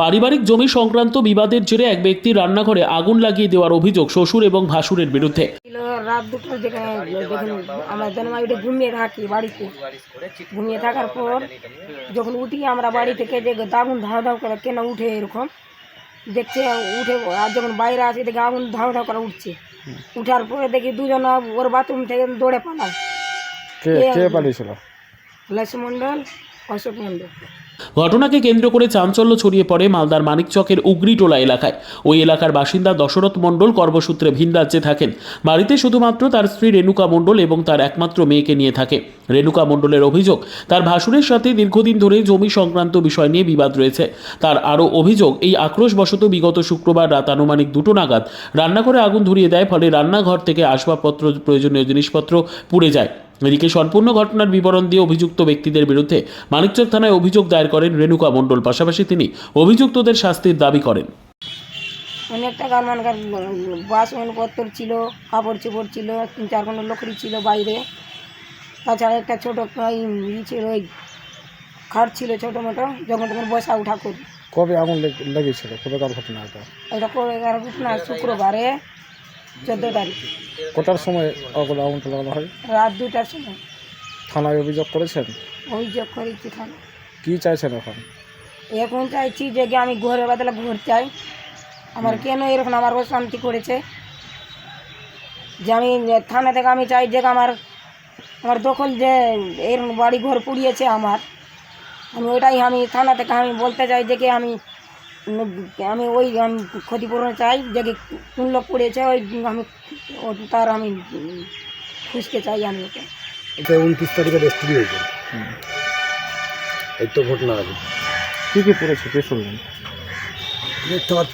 পারিবারিক জমি সংক্রান্ত বিবাদের জেরে এক ব্যক্তি রান্নাঘরে আগুন লাগিয়ে দেওয়ার অভিযোগ শ্বশুর এবং ভাসুরের বিরুদ্ধে। রাত দিকে যখন আমরা জন্মাইটে ঘুমিয়ে থাকি বাড়িতে। ঘুমিয়ে থাকার পর যখন উঠি আমরা বাড়ি থেকে যে আগুন ধাও ধাও করে কেন উঠে এরকম দেখছে উঠে আর যখন বাইরে আসি দেখি আগুন ধাও ধাও করে উঠছে। উঠার পরে দেখি দুজন ওর বাথরুম থেকে দৌড়ে পালায়। কে? কে পালিয়েছিল? লক্ষ্মী মণ্ডল অশোক মণ্ডল। ঘটনাকে কেন্দ্র করে চাঞ্চল্য ছড়িয়ে পড়ে মালদার মানিকচকের উগরিটোলা এলাকায়। ওই এলাকার বাসিন্দা দশরথ মণ্ডল কর্মসূত্রে ভিন রাজ্যে থাকেন। বাড়িতে শুধুমাত্র তার স্ত্রী রেণুকা মণ্ডল এবং তার একমাত্র মেয়েকে নিয়ে থাকে। রেণুকা মণ্ডলের অভিযোগ, তার ভাসুরের সাথে দীর্ঘদিন ধরে জমি সংক্রান্ত বিষয় নিয়ে বিবাদ রয়েছে। তার আরও অভিযোগ, এই আক্রোশবশত বিগত শুক্রবার রাত আনুমানিক দুটো নাগাদ রান্নাঘরে আগুন ধরিয়ে দেয়, ফলে রান্নাঘর থেকে আসবাবপত্র, প্রয়োজনীয় জিনিসপত্র পুড়ে যায়। এদিকে সম্পূর্ণ ঘটনার বিবরণ দিয়ে অভিযুক্ত ব্যক্তিদের বিরুদ্ধে মানিকচক থানায় অভিযোগ দায়ের করেন রেণুকা মণ্ডল। পাশাপাশি তিনি অভিযুক্তদের শাস্তির দাবি করেন। অনেকটা গানমানকার বাসনপত্র ছিল কাপড় চোপড় ছিল তিন চার কোনো লোকরি ছিল বাইরে। তাছাড়া একটা ছোটো ওই ই ছিল ওই খাট ছিল ছোটো মোটো যখন তখন বসা উঠা করি। কবে আগুন লেগ- লেগেছিল? কবেকার ঘটনা এটা? এটা করে এগারো ঘটনা? শুক্রবারে। চোদ্দ তারিখ কটার সময় আগুন আগুনটা লাগানো হয়? রাত দুটার সময়। থানায় অভিযোগ করেছেন? অভিযোগ করেছি থানা কি চাইছেন এখন? এখন চাইছি যে কি আমি ঘরের বদলে ঘর চাই আমার কেন এরকম আমার অশান্তি করেছে? যে আমি থানা থেকে আমি চাই যে আমার আমার দখল যে এরকম বাড়ি ঘর পুড়িয়েছে আমার আমি ওইটাই আমি থানা থেকে আমি বলতে চাই যে কি আমি আমি ওই আমি ক্ষতিপূরণ চাই যে কি কোন লোক পুড়িয়েছে ওই আমি তার আমি খুঁজতে চাই আমি এটা উনত্রিশ তারিখে রেস্ট্রি হয়েছে। এই তো ঘটনা আছে। কি কি পড়েছে কে শুনলেন?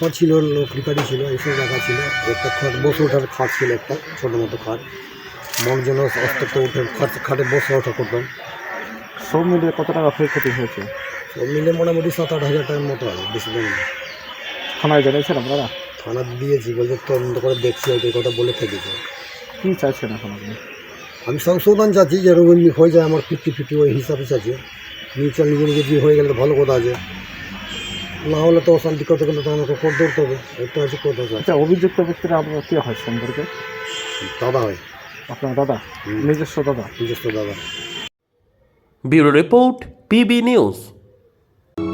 পা ছিল লকড়িকারি ছিল এইসব রাখা ছিল। একটা খাট বসে ওঠার খাট ছিল একটা ছোটো মতো খাট। মন যেন অস্ত উঠে খাট খাটে বসে ওঠা করতাম। সব মিলিয়ে কত টাকা ক্ষয়ক্ষতি হয়েছে? মিলে মোটামুটি সাত আট হাজার টাকার মতো হবে বেশি দাম না। থানায় জানিয়েছেন আপনারা? থানা দিয়েছি বলছে তদন্ত করে দেখছি হয়তো এই কথা বলে থেকেছে। কি চাইছেন এখন আপনি? আমি সংশোধন চাচ্ছি যে এরকম হয়ে যায় আমার ফিফটি ফিফটি ওই হিসাবে চাচ্ছি। মিউচুয়াল নিজে নিজে দিয়ে হয়ে গেলে তো ভালো কথা আছে। না হলে তো অশান্তি করতে গেলে তো আমাকে কোর্ট দৌড়তে হবে। এটা হচ্ছে কথা স্যার আচ্ছা অভিযুক্ত ব্যক্তিরা আপনার কে হয় সম্পর্কে? দাদা হয়। আপনার দাদা? নিজস্ব দাদা? নিজস্ব দাদা। Bureau report P B news.